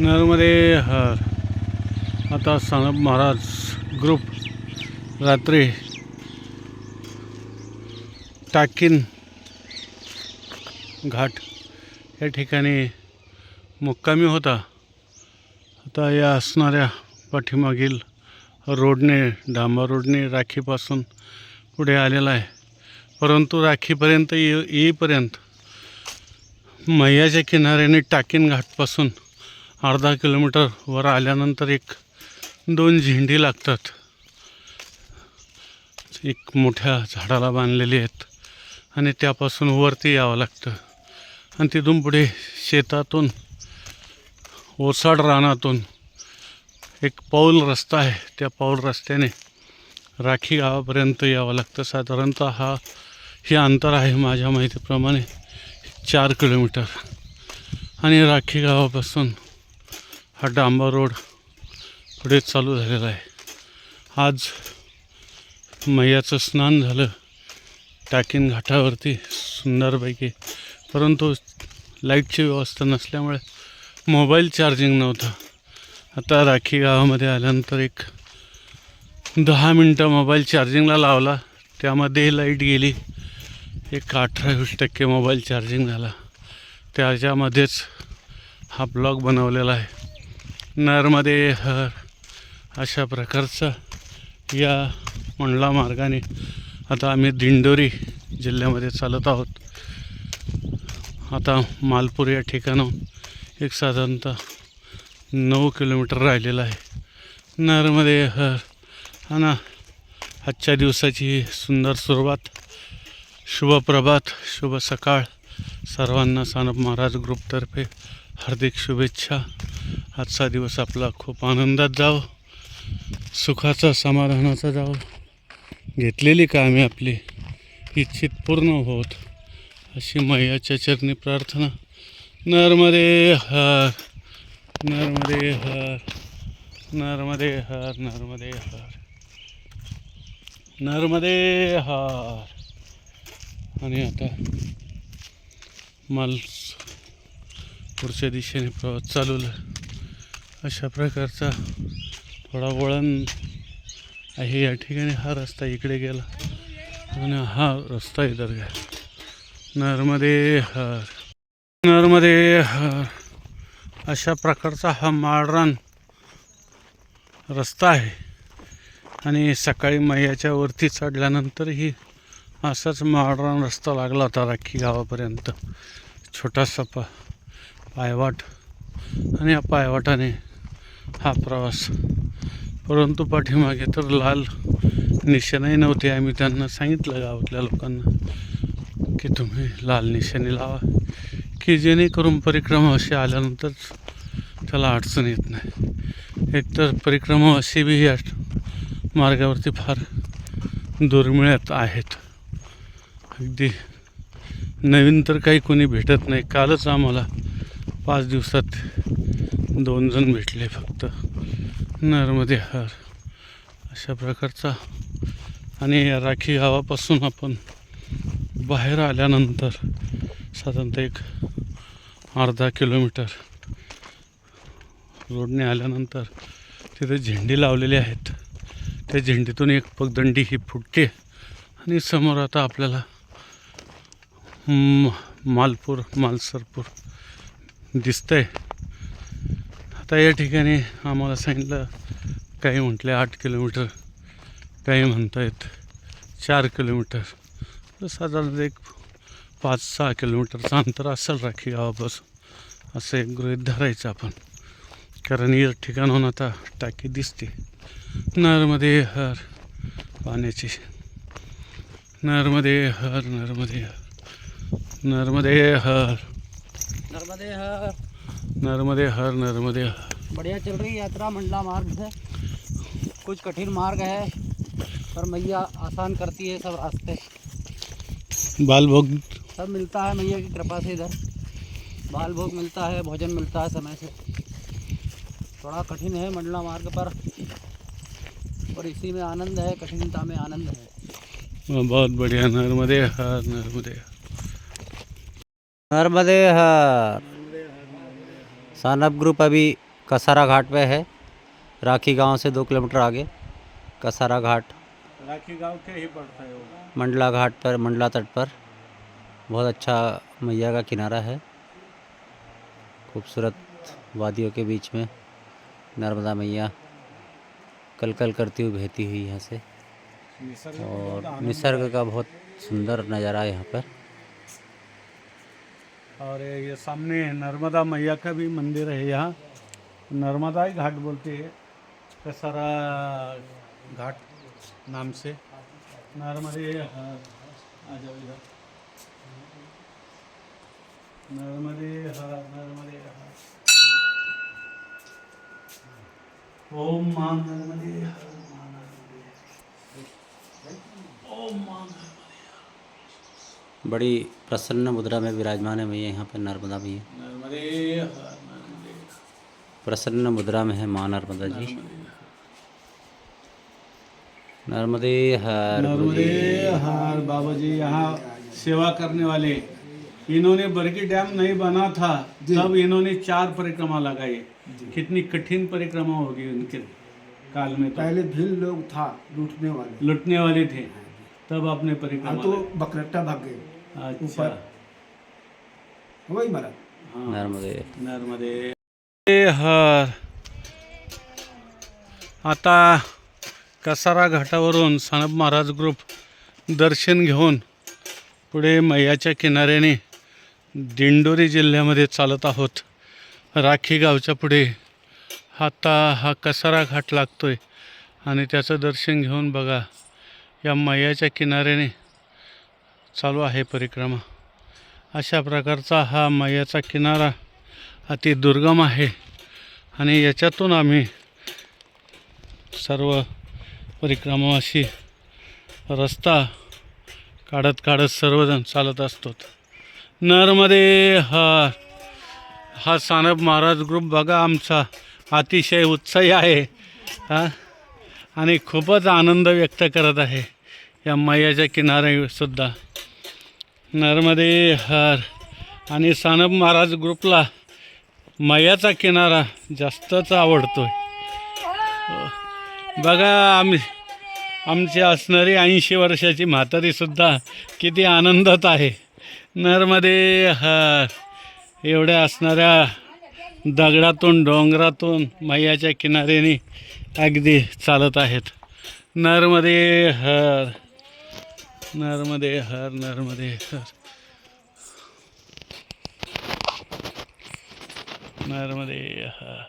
नगरमध्ये हर आता सानप महाराज ग्रुप रात्री टाकीन घाट. या ठिकाणी मुक्कामी होता. आता या असणाऱ्या पाठीमागील रोडने डांबा रोडने राखीपासून पुढे आलेला आहे. परंतु राखीपर्यंत ये येईपर्यंत मैयाच्या किनाऱ्याने टाकीन घाटपासून अर्धा किलोमीटर वर आल्यानंतर एक दोन झेंडी लागतात. एक मोठ्या झाडाला बांधलेली आहेत आणि त्यापासून वरती यावं लागतं. आणि तिथून पुढे शेतातून ओसाड रानातून एक पाऊल रस्ता आहे. त्या पाऊल रस्त्याने राखी गावापर्यंत यावं लागतं. साधारणतः हा हे अंतर आहे माझ्या माहितीप्रमाणे चार किलोमीटर. आणि राखी गावापासून हा डांबा रोड पुढे चालू झालेला आहे. आज मैयाचं स्नान झालं. टाकीन घाटावरती सुंदरपैकी. परंतु लाईटची व्यवस्था नसल्यामुळे मोबाईल चार्जिंग नव्हता. आता राखी गावामध्ये आल्यानंतर एक दहा मिनटं मोबाईल चार्जिंगला लावला. त्यामध्ये लाइट गेली. एक अठरावीस टक्के मोबाईल चार्जिंग झाला. त्याच्यामध्येच हा ब्लॉग बनवलेला आहे. नर्मदे हर अशा प्रकारचा या मंडला मार्गाने आता आम्ही दिंडोरी जिल्ह्यामध्ये चालत आहोत. आता मालपूर या ठिकाणाहून एक साधारणतः नऊ किलोमीटर राहिलेलं आहे. नर्मदे हर हा ना आजच्या दिवसाची सुंदर सुरुवात. शुभ प्रभात शुभ सकाळ. सर्वांना सानप महाराज ग्रुपतर्फे हार्दिक शुभेच्छा. आजचा दिवस आपला खूप आनंदात जावं. सुखाचा समाधानाचा जावं. घेतलेली कामे आपली इच्छित पूर्ण होत. अशी मैयाच्या चरणी प्रार्थना. नर्मदे हर नर्मदे हर नर्मदे हर नर्मदे हर नर्मदे हार. आणि आता माल पुढच्या दिशेने प्रवास चालवला. अशा प्रकारचा थोडा वळण आहे. या ठिकाणी हा रस्ता इकडे गेला. आणि हा रस्ता इधर गेला. नर्मदे हर नर्मदे हर अशा प्रकारचा हा माळरान रस्ता आहे. आणि सकाळी मैयाच्या वरती चढल्यानंतरही असाच माळरान रस्ता लागला होता राखी गावापर्यंत. छोटासा प पायवाट आणि या पायवाटाने हा प्रवास. परंतु पाठीमागे तर लाल निशाणाही नव्हते. आम्ही त्यांना सांगितलं गावातल्या लोकांना की तुम्ही लाल निशाणी लावा की जेणेकरून परिक्रमा अशी आल्यानंतर त्याला अडचण येत नाही. एकतर परिक्रमा अशी बी या मार्गावरती फार दुर्मिळत आहेत. अगदी नवीन तर काही कोणी भेटत नाही. कालच आम्हाला पाच दिवसात दोन जण भेटले फक्त. नरमध्ये हार. अशा प्रकारचा. आणि राखी गावापासून आपण बाहेर आल्यानंतर साधारणतः एक अर्धा किलोमीटर रोडने आल्यानंतर तिथे झेंडी लावलेली आहेत. त्या झेंडीतून एक पगदंडी ही फुटते. आणि समोर आता आपल्याला म- मालपूर मालसरपूर दिसतंय. आता या ठिकाणी आम्हाला सांगितलं काही म्हटले आठ किलोमीटर काही म्हणतायत चार किलोमीटर. साधारण एक पाच सहा किलोमीटरचं अंतर असेल राखी गावापासून. असं एक गृहित धरायचं आपण. कारण या ठिकाणाहून आता टाकी दिसते. नरमध्ये हर पाण्याची. नरमध्ये हर नरमध्ये हर. नर्मदे हर. नर्मदे हर। नर्मदे हर नर्मदे हर। बढ़िया चल रही यात्रा मंडला मार्ग से कुछ कठिन मार्ग है पर मैया आसान करती है सब रास्ते। बाल भोग। सब मिलता है मैया की कृपा से इधर। बाल भोग मिलता है भोजन मिलता है समय से। थोड़ा कठिन है मंडला मार्ग पर और इसी में आनंद है कठिनता में आनंद है। बहुत बढ़िया नर्मदे हर नर्मदे हर। नर्मदे हर। सानप ग्रुप अभी कसारा घाट पे है। राखी गाँव से दो किलोमीटर आगे कसारा घाट। राखी गाँव के ही पड़ता है मंडला घाट पर मंडला तट पर। बहुत अच्छा मैया का किनारा है। खूबसूरत वादियों के बीच में नर्मदा मैया कल कल करती हुई बहती हुई यहाँ से। और निसर्ग का बहुत सुंदर नज़ारा है यहाँ पर। और ये सामने नर्मदा मैया का भी मंदिर है यहाँ। नर्मदा ही घाट बोलते हैं। कसारा घाट नाम से। नर्मदे हर आ जाओ इधर। नर्मदे हर नर्मदे हर ओम माँ नर्मदे हर माँ नर्मदे हर। ओम माँ बड़ी प्रसन्न मुद्रा में विराजमान है मैया यहाँ पर नर्मदा नर्मदे प्रसन्न मुद्रा में है माँ नर्मदा जी। नर्मदे हर नर्मदे हार बाबा जी यहाँ सेवा करने वाले। इन्होंने बरकी डैम नहीं बना था तब इन्होंने चार परिक्रमा लगाई। कितनी कठिन परिक्रमा होगी उनके काल में तो। पहले भील लोग था लूटने वाले। लुटने वाले थे तब अपने परिक्रमा तो बकरट्टा भाग गए। अच्छा. ऊपर। वही मरा हाँ. नर्मदे. नर्मदे. हर. आता कसारा घाटावरून सानप महाराज ग्रुप दर्शन घेऊन पुढे मैयाच्या किनाऱ्याने दिंडोरी जिल्ह्यामध्ये चालत आहोत. राखी गावच्या पुढे आता हा कसारा घाट लागतोय. आणि त्याचं दर्शन घेऊन बघा या मैयाच्या किनाऱ्याने चालू आहे परिक्रमा. अशा प्रकारचा हा मैयाचा किनारा अति दुर्गम आहे. आणि याच्यातून आम्ही सर्व परिक्रमावासी रस्ता काढत काढत सर्वजण चालत असतो. नरमध्ये हा हा सानप महाराज ग्रुप बघा आमचा. अतिशय उत्साही आहे. हा? आणि खूपच आनंद व्यक्त करत आहे. या मैयाच्या किनाऱ्यासुद्धा नर्मदे हर. आणि सानप महाराज ग्रुपला मैयाचा किनारा जास्तच आवडतो आहे बघा आम्ही आमची असणारी ऐंशी वर्षाची म्हातारीसुद्धा किती आनंदात आहे. नर्मदे हर. एवढ्या असणाऱ्या दगडातून डोंगरातून मैयाच्या किनाऱ्याने अगदी चालत आहेत. नर्मदे हर. नर्मदे हर नर्मदे हर नर्मदे हर.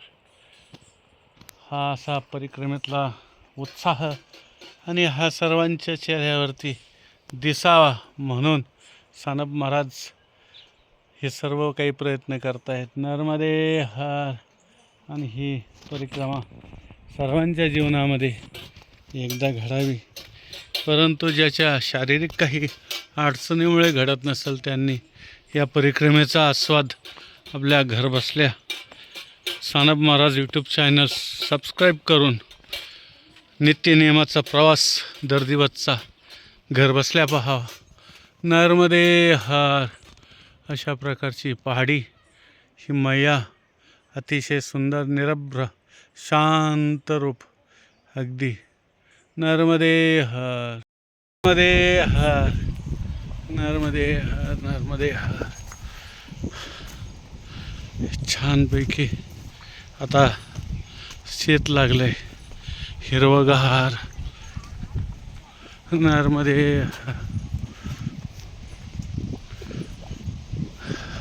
हा असा परिक्रमेतला उत्साह आणि हा सर्वांच्या चेहऱ्यावरती दिसावा म्हणून सानप महाराज हे सर्व काही प्रयत्न करत आहेत नर्मदे हर. आणि ही परिक्रमा सर्वांच्या जीवनामध्ये एकदा घडावी. परंतु ज्याच्या शारीरिक काही अडचणीमुळे घडत नसेल त्यांनी या परिक्रमेचा आस्वाद आपल्या घरबसल्या Sanap Maharaj YouTube channel subscribe करून नित्यनियमाचा प्रवास दर दिवसचा घरबसल्या पहावा नर्मदे हार. अशा प्रकारची पहाडी ही मैया अतिशय सुंदर निरभ्र शांत रूप अगदी नर्मदे हर नर्मदे हर नर्मदे हर नर्मदे हर. छानपैकी आता शेत लागलंय. हिरवगार. नर्मदे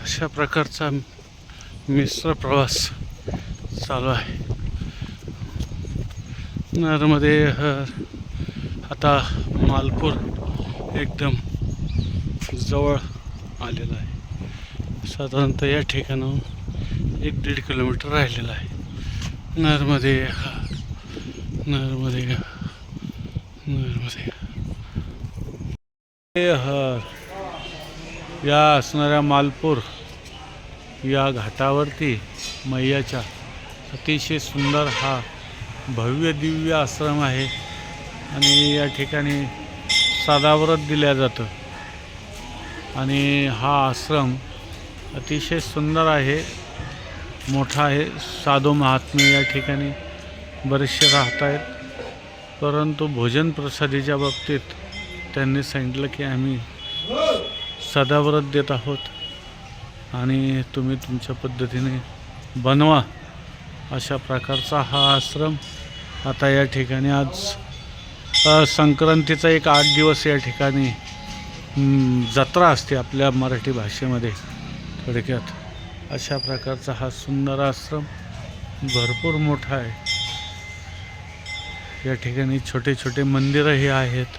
अशा प्रकारचा मिश्र प्रवास चालू आहे. नर्मदे हर आता मालपूर एकदम जवळ आलेला आहे. साधारणतः या ठिकाणाहून एक दीड किलोमीटर राहिलेलं आहे. नर्मदे हर नर्मदे नर्मदे हर या असणाऱ्या मालपूर या घाटावरती मैयाच्या अतिशय सुंदर हा भव्य दिव्य आश्रम आहे आणि या ठिकाणी साधाव्रत दिल्या जातं. आणि हा आश्रम अतिशय सुंदर आहे मोठा आहे. साधू महात्मे या ठिकाणी बरेचसे राहत आहेत परंतु भोजन प्रसादीच्या बाबतीत त्यांनी सांगितलं की आम्ही सदाव्रत देत आहोत आणि तुम्ही तुमच्या पद्धतीने बनवा. अशा प्रकारचा हा आश्रम आता या ठिकाणी आज संक्रांतीचा एक आठ दिवस या ठिकाणी जत्रा असते आपल्या मराठी भाषेमध्ये. थोडक्यात अशा प्रकारचा हा सुंदर आश्रम भरपूर मोठा आहे. या ठिकाणी छोटे छोटे मंदिरंही आहेत.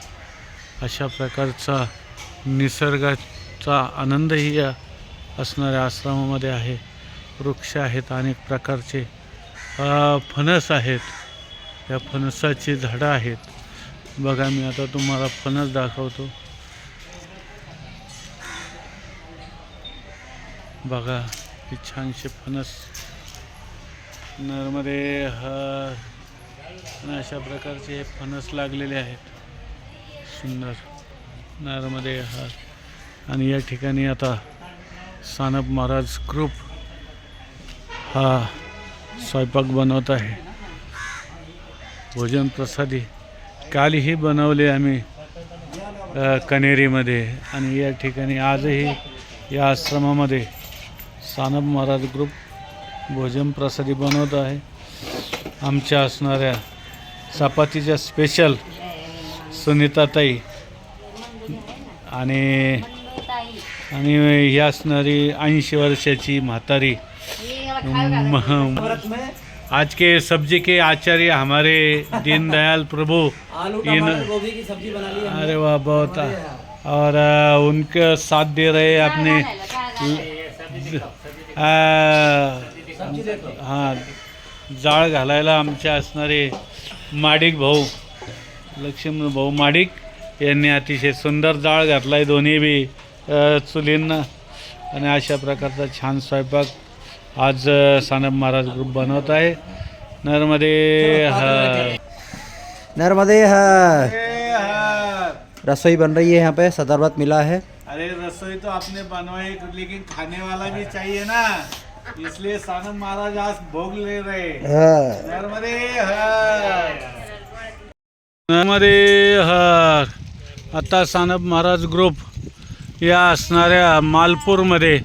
अशा प्रकारचा निसर्गाचा आनंदही या असणाऱ्या आश्रमामध्ये आहे. वृक्ष आहेत अनेक प्रकारचे फणस आहेत. या फणसाची झाडं आहेत. बघा मी आता तुम्हाला फणस दाखवतो. बघा हे छानसे फणस. नर्मदे हा अशा प्रकारचे हे फणस लागलेले आहेत. सुंदर. नर्मदे हा. आणि या ठिकाणी आता सानप महाराज ग्रुप हा स्वयंपाक बनवत आहे. भोजन प्रसादी कालही बनवले आम्ही कनेरीमध्ये. आणि या ठिकाणी आजही या आश्रमामध्ये सानप महाराज ग्रुप भोजन प्रसादी बनवत आहे. आमच्या असणाऱ्या चपातीच्या स्पेशल सुनीताताई आणि आणि ही असणारी ऐंशी वर्षाची म्हातारी आज के सब्जी के आचार्य हमारे दीनदयाल प्रभु आलू इन- टमाटर गोभी की सब्जी बना ली अरे वाह बहुत और उनके साथ दे रहे अपने हां जाळ घालायला आमच्या असणारे माडिक भाऊ लक्ष्मण भाऊ माडिक यांनी अतिशय सुंदर जाळ घातला आहे दोन्ही बी चुलींना. आणि अशा प्रकारचा छान स्वयंपाक आज सानप महाराज ग्रुप बनवत आहे. नरमध्ये ह- नर्मदे है रसोई बन रही है यहाँ पे सदरवत मिला है। अरे रसोई तो आपने बनवाई लेकिन खाने वाला भी चाहिए ना। इसलिए सानंद महाराज आज भोग ले रहे नर्मदे हर. नर्मदे हर. आता सानप महाराज ग्रुप या असणाऱ्या मालपूरमध्ये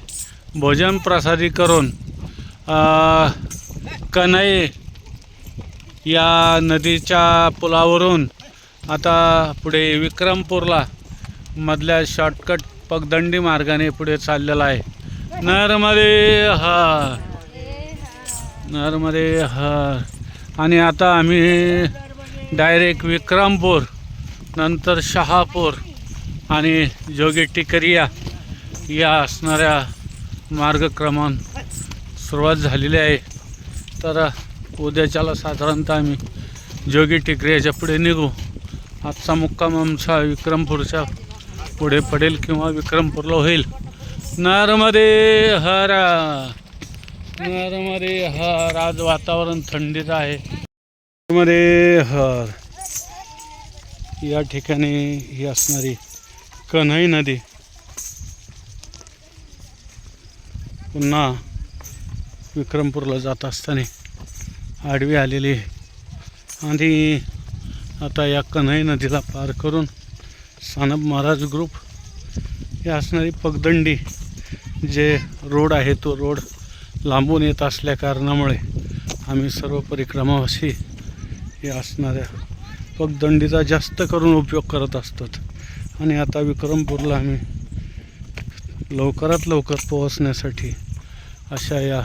भोजन प्रसादी करून कन्हई या नदीच्या पुलावरून आता पुढे विक्रमपूरला मधल्या शॉर्टकट पगदंडी मार्गाने पुढे चाललेला आहे. नरमध्ये हा नरमध्ये हा आणि आता आम्ही डायरेक्ट विक्रमपूर नंतर शहापूर आणि जोगी टिकरिया या असणाऱ्या मार्गक्रमण सुरुवात झालेली आहे. तर उद्याच्याला साधारणतः आम्ही जोगी टिकरियाच्या पुढे निघू. आजचा मुक्काम आमचा विक्रमपूरच्या पुढे पडेल किंवा विक्रमपूरला होईल. नरमध्ये हर. नरमध्ये हर. आज वातावरण थंडीचं आहे. मध्ये हर. या ठिकाणी ही असणारी कन्हई नदी पुन्हा विक्रमपूरला जात असताना आडवी आलेली आहे. आणि आता या कन्हई नदीला पार करून सानप महाराज ग्रुप हे असणारी पगदंडी जे रोड आहे तो रोड लांबून येत असल्या कारणामुळे आम्ही सर्व परिक्रमावासी हे असणाऱ्या पगदंडीचा जास्त करून उपयोग करत असतात. आणि आता विक्रमपूरला आम्ही लवकरात लवकर पोहोचण्यासाठी अशा या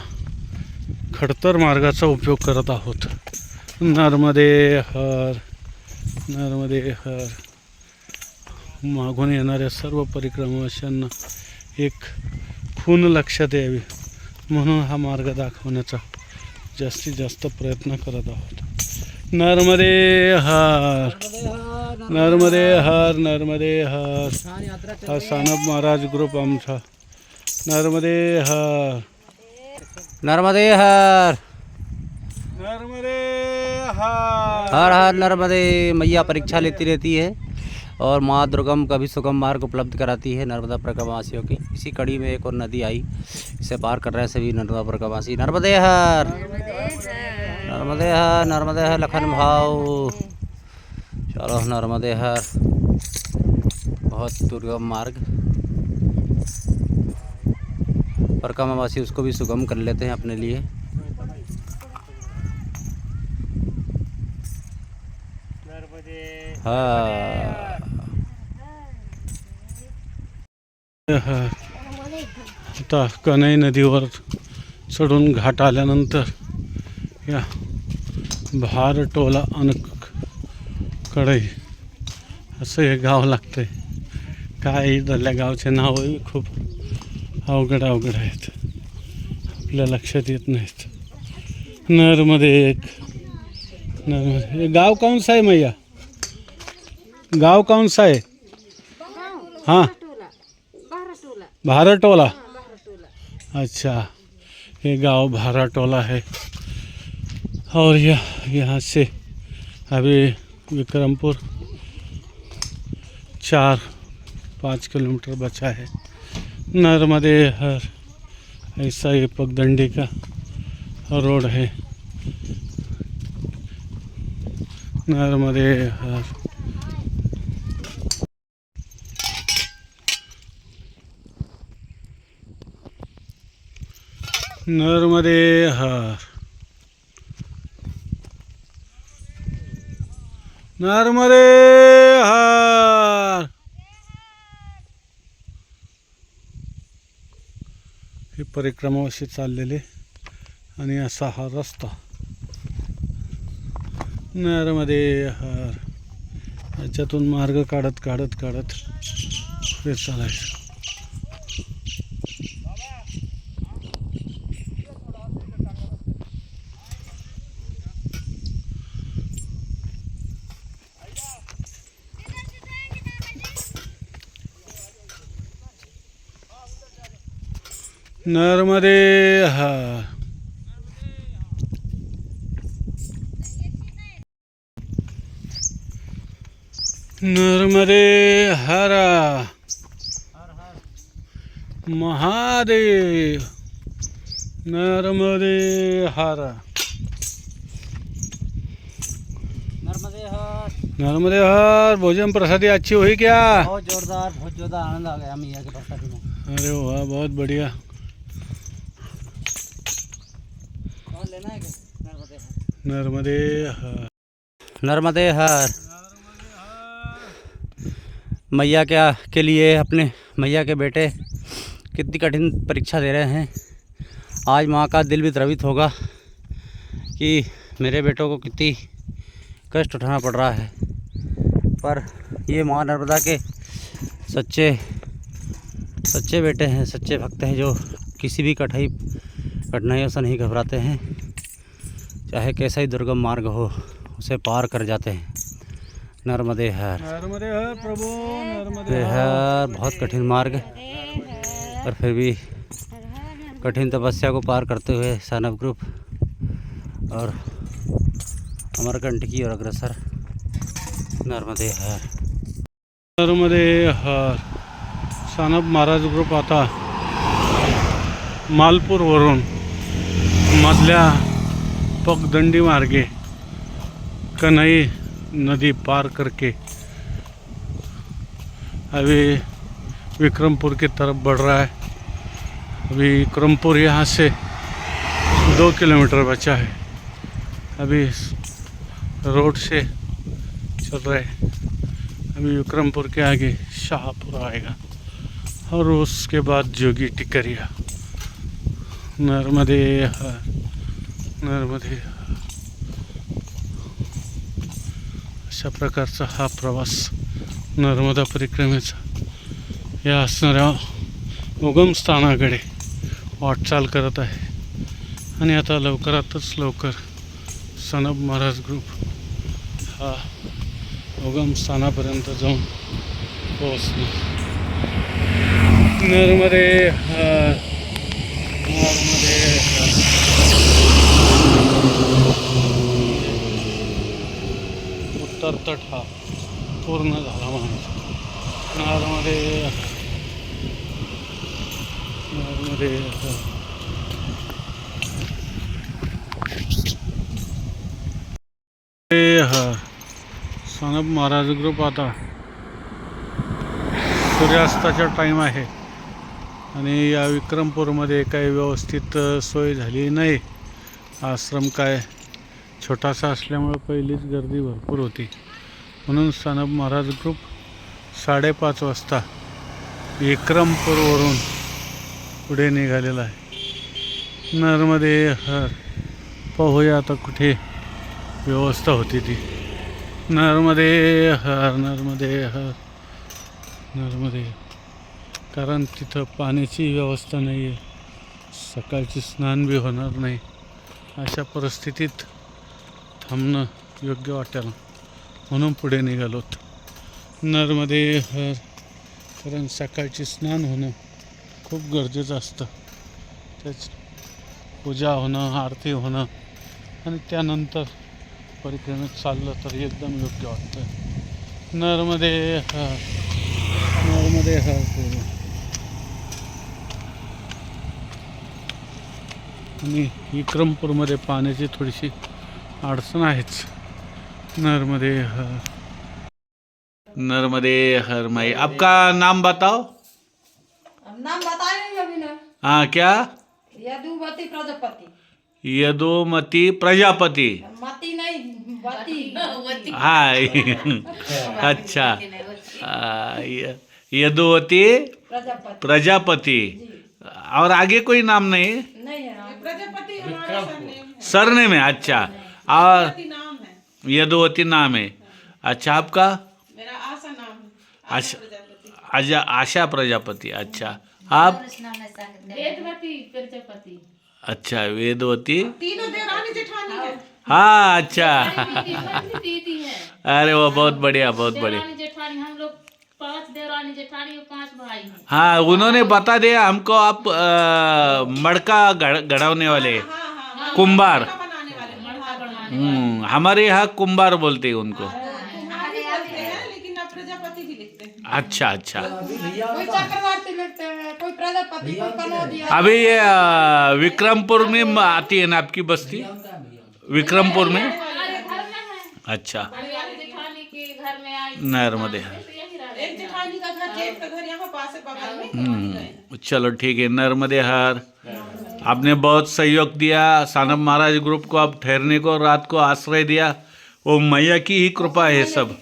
खडतर मार्गाचा उपयोग करत आहोत. नर्मदे हर नर्मदे हर. मागून येणाऱ्या सर्व परिक्रमाशांना एक खून लक्षात यावी म्हणून हा मार्ग दाखवण्याचा जास्तीत जास्त प्रयत्न करत आहोत. नर्मदे हर नर्मदे हर नर्मदे हर. हा सानप महाराज ग्रुप आमचा. नर्मदे हर. नर्मदे हर। नर्मदे हर। हर नर्मदे मैया परीक्षा लेती रहती है और माँ दुर्गम का भी सुगम मार्ग उपलब्ध कराती है नर्मदा प्रकवासियों की। इसी कड़ी में एक और नदी आई इसे पार कर रहे हैं सभी नर्मदा प्रकवासी नर्मदे हर। नर्मदे हर नर्मदे हर लखन भाव। चलो नर्मदे हर। बहुत दुर्गम मार्ग। परिक्रमावासी उसको भी सुगम कर लेते हैं अपने लिए। हाँ। आता कन्हई नदीवर चढून घाट आल्यानंतर या भार टोला अन कडई असं हे गाव लागतंय. काय इथल्या गावचे नावही खूप अवघड अवघड आहेत. आपल्या लक्षात येत नाहीत. नरमध्ये एक. नरमध्ये हे गाव कौन सा आहे मैया? गाव कौन सा आहे हाँ? भारटोला. अच्छा. ये गाँव भारटोला है और यह यहाँ से अभी विक्रमपुर चार पाँच किलोमीटर बचा है। नर्मदे हर ऐसा ये पगडंडी का रोड है। नर्मदे हर। नर्मदे हर। नर्मदे परिक्रमा अशी चाललेले आणि असा हा रस्ता. नरमध्ये हर याच्यातून मार्ग काढत काढत काढत पुढे चालायचं नर्मदे हर नर्मदे हर. महादेव. नर्मदे हर. नर्मदे हर. नर्मदे हर. भोजन प्रसादी अच्छी हुई क्या? बहुत जोरदार बहुत जोरदार आनंद आ गया मैया के प्रसादी में। अरे वाह बहुत बढ़िया। नर्मदे हर। नर्मदे हर। मैया क्या के लिए अपने मैया के बेटे कितनी कठिन परीक्षा दे रहे हैं? आज माँ का दिल भी द्रवित होगा कि मेरे बेटों को कितनी कष्ट उठाना पड़ रहा है। पर ये माँ नर्मदा के सच्चे सच्चे बेटे हैं, सच्चे भक्त हैं जो किसी भी कठिनाई कठिनाइयों से नहीं घबराते हैं। चाहे कैसा ही दुर्गम मार्ग हो उसे पार कर जाते हैं। नर्मदे हर। नर्मदे हर प्रभु नर्मदे ये है बहुत कठिन मार्ग। पर फिर भी कठिन तपस्या को पार करते हुए सानव ग्रुप और अमरकंठ की ओर अग्रसर। नर्मदे हर। नर्मदे हर। सानप महाराज ग्रुप आता मालपूरवरून मधल्या पगदंडी मार्गे कन्हई नदी पार करके अभी विक्रमपुर की तरफ़ बढ़ रहा है। अभी विक्रमपुर यहाँ से दो किलोमीटर बचा है। अभी रोड से चल रहे अभी विक्रमपुर के आगे शाहपुर आएगा और उसके बाद जोगी टिकरिया। नर्मदे हर नर्मदे अशा प्रकारचा हा प्रवास नर्मदा परिक्रमेचा. या असणाऱ्या उगमस्थानाकडे वाटचाल करत आहे. आणि आता लवकरातच लवकर सनब महाराज ग्रुप हा उगमस्थानापर्यंत जाऊन पोहोचणार. नर्मदे तट हा पूर्ण झाला म्हणजे पण नरमध्ये हे हा महाराज ग्रुप आता सूर्यास्ताचा टाईम आहे. आणि या विक्रमपूरमध्ये काही व्यवस्थित सोय झाली नाही. आश्रम काय छोटासा असल्यामुळे पहिलीच गर्दी भरपूर होती. म्हणून सनब महाराज ग्रुप साडेपाच वाजता विक्रमपूरवरून पुढे निघालेला आहे. नरमध्ये हर पाहूया आता कुठे व्यवस्था होती ती. नरमध्ये हर नर्मदे हर नरमध्ये कारण तिथं पाण्याची व्यवस्था नाही आहे सकाळची स्नान बी होणार नाही. अशा परिस्थितीत थांबणं योग्य वाटेल. म्हणून पुढे निघालोत नरमध्ये हर कारण सकाळची स्नान होणं खूप गरजेचं असतं. त्याच पूजा होणं आरती होणं आणि त्यानंतर परिक्रमेत चाललं तर एकदम योग्य वाटतं. नरमध्ये हर नरमध्ये हर पूर्ण. आणि विक्रमपूरमध्ये पाण्याची थोडीशी अडचण आहेच. नरमध्ये हर नर्मदे हर मई। आपका नाम बताओ। नाम बताए नहीं अभी ना। हाँ क्या? यदुवती प्रजापति। यदोमती प्रजापति। मती नहीं वती हाँ अच्छा। आ, यदुवती प्रजापति। प्रजापति। और आगे कोई नाम नहीं? नहीं है। नाम सरने में अच्छा। और यदुवती नाम है। अच्छा आपका? मेरा आशा नाम है। आशा आशा आशा प्रजापति अच्छा। आप? वेदवती प्रजापति। अच्छा वेदवती। तीनों देवरानी जेठानी है हाँ अच्छा। है। अरे वो बहुत बढ़िया बहुत बढ़िया। जेठानी हम लोग पाँच देवरानी जेठानी और पाँच भाई हैं। हाँ उन्होंने बता दिया हमको आप अ, मड़का गढ़ाने वाले। कुंभार। हम्म, हमारे यहाँ कुंभार बोलते हैं उनको। अच्छा अच्छा। अभी ये विक्रमपुर में आती है ना आपकी बस्ती? विक्रमपुर में? अच्छा। नर्मदे हार हम्म, चलो ठीक है नर्मदे हार आपने बहुत सहयोग दिया सानब महाराज ग्रुप को आप ठहरने को रात को आश्रय दिया। वो मैया की ही कृपा है सब।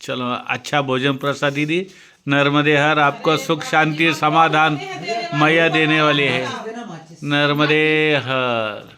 चलो अच्छा भोजन प्रसादी दी नर्मदे हर आपको सुख शांति समाधान मैया देने वाली है। नर्मदे हर